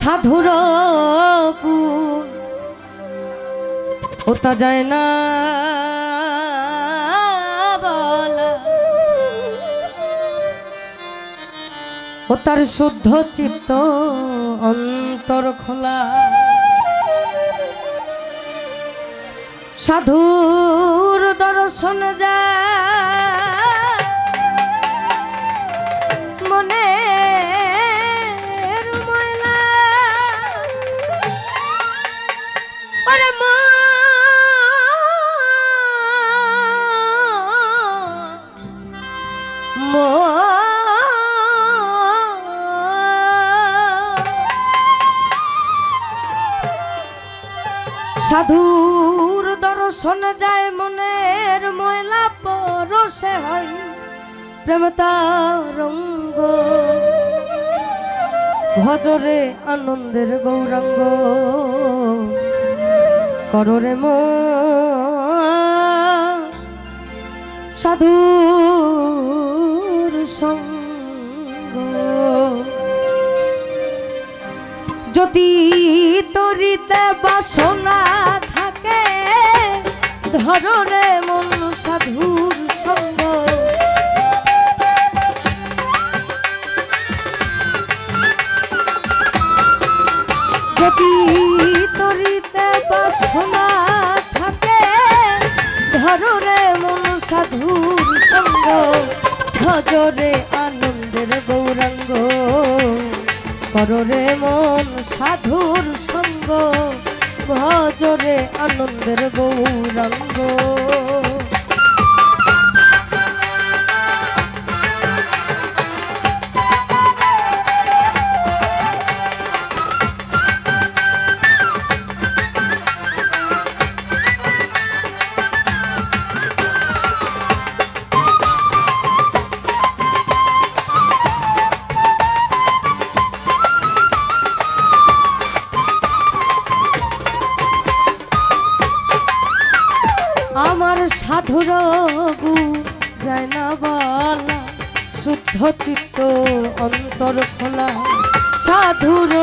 সাধুর ওটা যায় না ও তার শুদ্ধ চিত্ত অন্তর খোলা। সাধুর দর্শন যায়। দর্শন যায় মনের ময়লা পরশে হয়, প্রেম রঙ্গ ভজরে আনন্দের গৌরাঙ্গ, কররে মো। সঙ্গ। যদি তরিতে বাসনা ধররে মন সাধুর সঙ্গ। যদি তরিতে বাসনা থাকে ধররে মন সাধুর সঙ্গ। ভজরে আনন্দের গৌরাঙ্গ, কররে মন সাধুর সঙ্গ। ভজরে আনন্দের গৌরাঙ্গ। সাধুর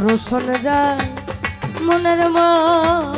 দর্শন যায় মনের ময়লা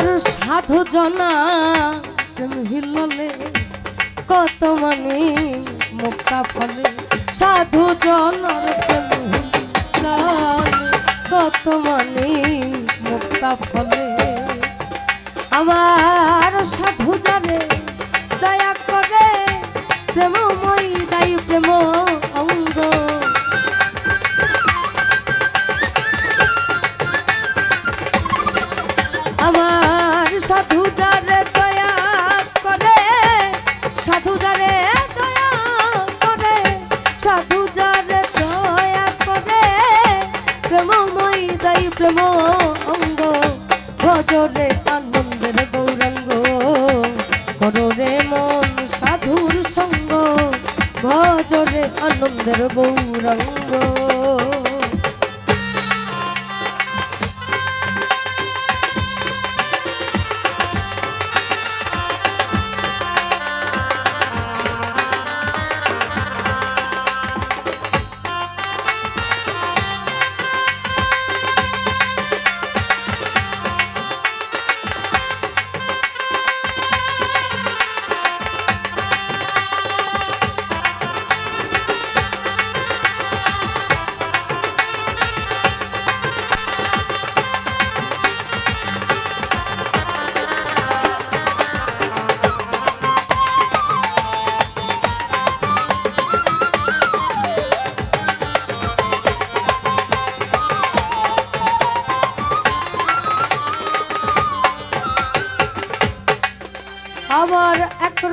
আমার সাধু জনা তুমি হিললে কত মানে মুক্তা ফলে। সাধু জনার তুমি কত মানে মুক্তা ফলে। আমার সাধু প্রেম অঙ্গ ভজরে আনন্দের গৌরাঙ্গ। কররে মন সাধুর সঙ্গ ভজরে আনন্দের গৌরাঙ্গ।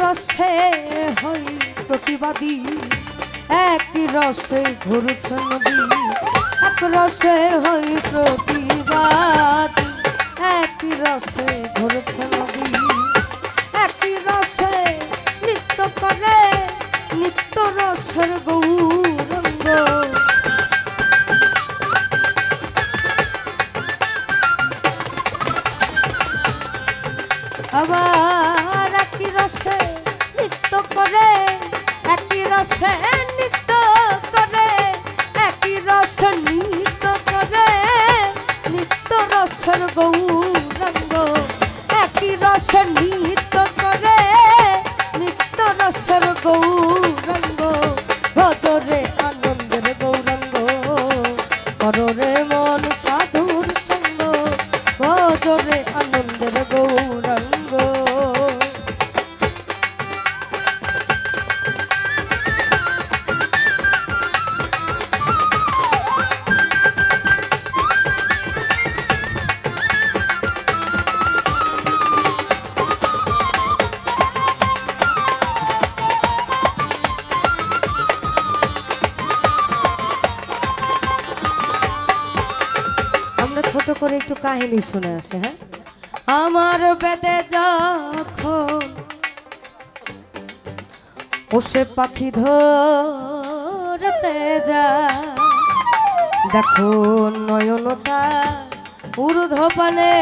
রসে হই প্রতিবাদী। এক রসে ঘুরছে নদী এক রসে হই আমরা ছোট করে একটু কাহিনী শুনে আসে হ্যাঁ? আমার বেদে যখন ওসে পাখি ধরতে যা দেখো নয়নতা ঊর্ধ্বপানে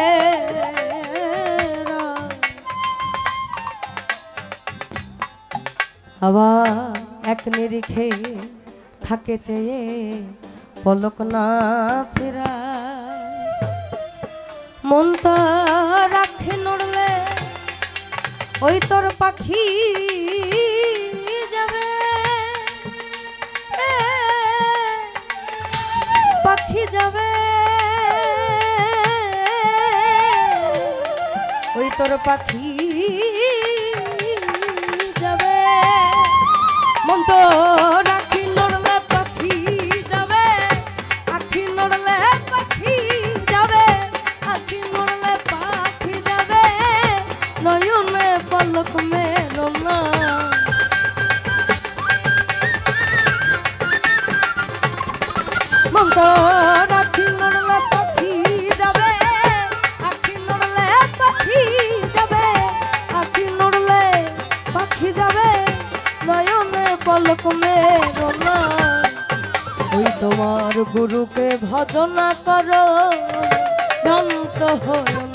আবার এক নিরিখে থাকে চেয়ে পলক না ফেরা মন তো রাখে নড়লে, ওই তোর পাখি যাবে। পাখি যাবে। ওই তোর পাখি যাবে। মন ওই তোমার গুরুকে ভজনা করো ভ্রান্ত না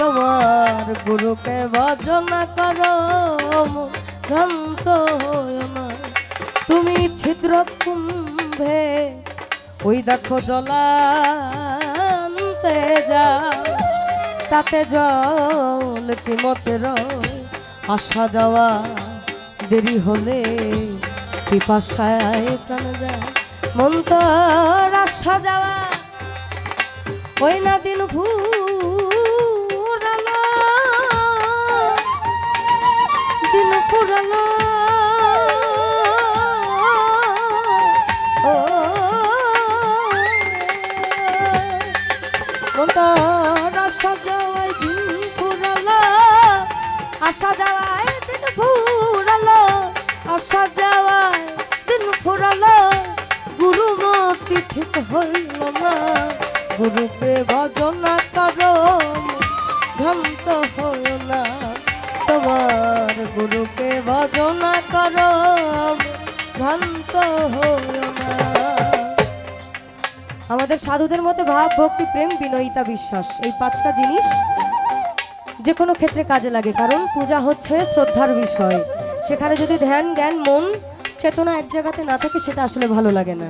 তোমার গুরুকে ভজনা করো তুমি ছিদ্র কুম্ভে ওই দেখো জলান্তে যাও। তাতে জল কি মতের আসা যাওয়া দেরি হলে পিপাসায় প্রাণ যায়। মন তো আসা যাওয়া, ওই না দিন ফুরালো গুরুকে ভজনা করো ভ্রান্ত হও না। তোমার গুরুকে ভজনা করো ভ্রান্ত হও না। আমাদের সাধুদের মতে ভাব, ভক্তি, প্রেম, বিনয়িতা, বিশ্বাস, এই পাঁচটা জিনিস যে কোনো ক্ষেত্রে কাজে লাগে। কারণ পূজা হচ্ছে শ্রদ্ধার বিষয়। সেখানে যদি ধ্যান, জ্ঞান, মন চেতনা এক জায়গাতে না থাকে, সেটা আসলে ভালো লাগে না।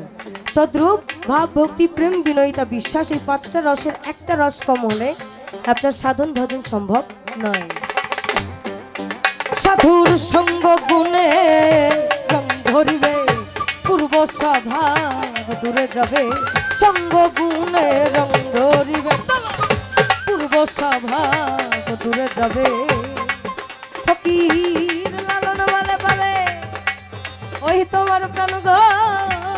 তদ্রূপ ভাব, ভক্তি, প্রেম, বিনয়িতা, বিশ্বাস, এই পাঁচটা রসের একটা রস কম হলে আপনার সাধন ভজন সম্ভব নয়। সাধুর সঙ্গ গুণে ধরিবে, পূর্ব স্বভাব দূরে যাবে। সঙ্গ গুণে রং ধরিবে, পূর্ব স্বভাব দূরে যাবে। ফকির ওই তোমার প্রাণ গোবিন্দ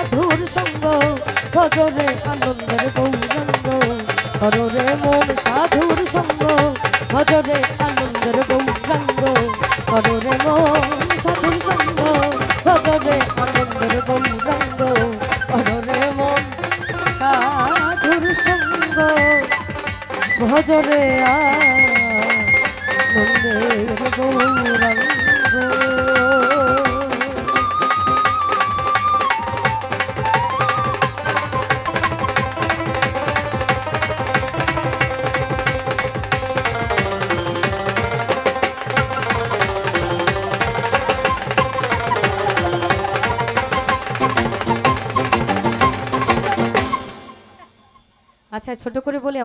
সাধুর সঙ্গ ভজরে আনন্দের গৌরাঙ্গ। করো রে মন সাধুর সঙ্গ ভজরে আনন্দের গৌরাঙ্গ। করো রে মন সাধুর সঙ্গ ভজরে আনন্দের গৌরাঙ্গ। করো রে মন সাধুর সঙ্গ ভজরে আনন্দের গৌরাঙ্গ। আচ্ছা ছোট করে বলে